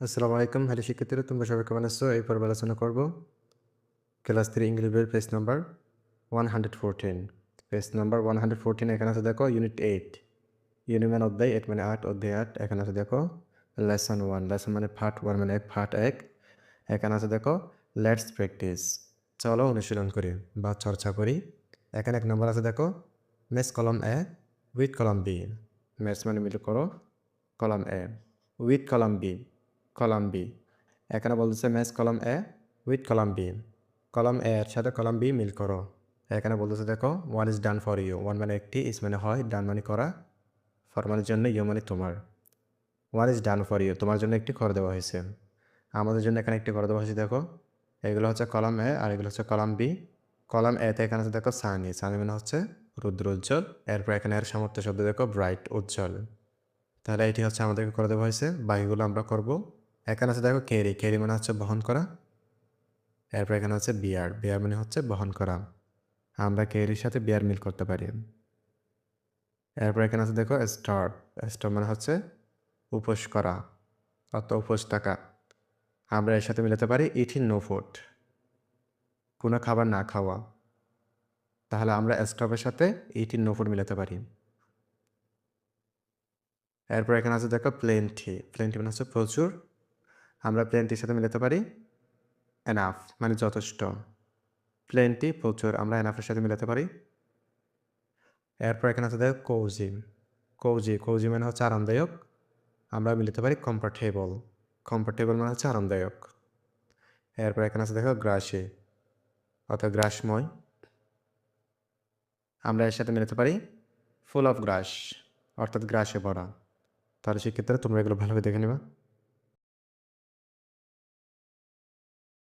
আসসালামু আলাইকুম। হ্যালো শিক্ষার্থীরা, তোমরা সবাই কেমন আছো? এই পর্ব আলোচনা করব ক্লাস থ্রি ইংলিশ বইয়ের page number one hundred fourteen page number one এখানে আছে দেখো ইউনিট এইট ইউনিট মানে অধ্যায় এইট মানে আট, অধ্যায় আট। এখানে আছে দেখো লেসন ওয়ান লেসন মানে ফাট ওয়ান মানে এক ফাট এক। এখানে আছে দেখো লেটস প্র্যাকটিস চলো অনুশীলন করি বা চর্চা করি। এখানে এক নম্বর আছে দেখো mess column A with column B mess মানে মিল করো column A with column B column B. এখানে বলতেছে match column A with column B. Column A এর সাথে কলাম বি মিল করো। এখানে বলতেছে দেখো one is done for you one মানে একটি ইস মানে হয় ডান মানে করা। ফর মানের জন্য ইউ মানে তোমার। One is done for you তোমার জন্য একটি করে দেওয়া হয়েছে। আমাদের জন্য এখানে একটি করে দেওয়া হয়েছে, দেখো। এগুলো হচ্ছে কলাম এ আর এগুলো হচ্ছে কলাম বি। কলাম এতে এখানে আছে, দেখো, সানি। সানি মানে হচ্ছে রুদ্র উজ্জ্বল। এরপর এখানে এর সামর্থ্য শব্দ, দেখো ব্রাইট উজ্জ্বল। তাহলে এটি হচ্ছে আমাদেরকে করে দেওয়া হয়েছে। বাকিগুলো আমরা করব। এখানে আছে দেখো ক্যারি ক্যারি মানে হচ্ছে বহন করা। এরপর এখানে হচ্ছে বিয়ার বিয়ার মানে হচ্ছে বহন করা। আমরা ক্যারির সাথে বিয়ার মিল করতে পারি। এরপর এখানে আছে দেখো স্টার স্টার মানে হচ্ছে উপোস করা অত উপোস থাকা আমরা এর সাথে মিলাতে পারি ইটিন নো ফুড কোনো খাবার না খাওয়া। তাহলে আমরা স্টপের সাথে ইটিন নো ফুড মিলাতে পারি। এরপর এখানে আছে দেখো প্লেনটি প্লেনটি মানে হচ্ছে প্রচুর আমরা প্লেনটির সাথে মিলাতে পারি? এনাফ মানে যথেষ্ট। প্লেনটি প্রচুর, আমরা এনাফের সাথে মিলাতে পারি? এরপর এখানে আছে দেখো কৌজি কৌজি কৌজি মানে হচ্ছে আরামদায়ক। আমরা মিলাতে পারি কমফর্টেবল কমফর্টেবল মানে হচ্ছে আরামদায়ক। এরপর এখানে আছে দেখো গ্রাসে অর্থাৎ গ্রাসময় আমরা এর সাথে মিলাতে পারি ফুল অফ গ্রাস অর্থাৎ গ্রাসে ভরা। তাহলে সেক্ষেত্রে তোমরা এগুলো ভালোভাবে দেখে নেবা।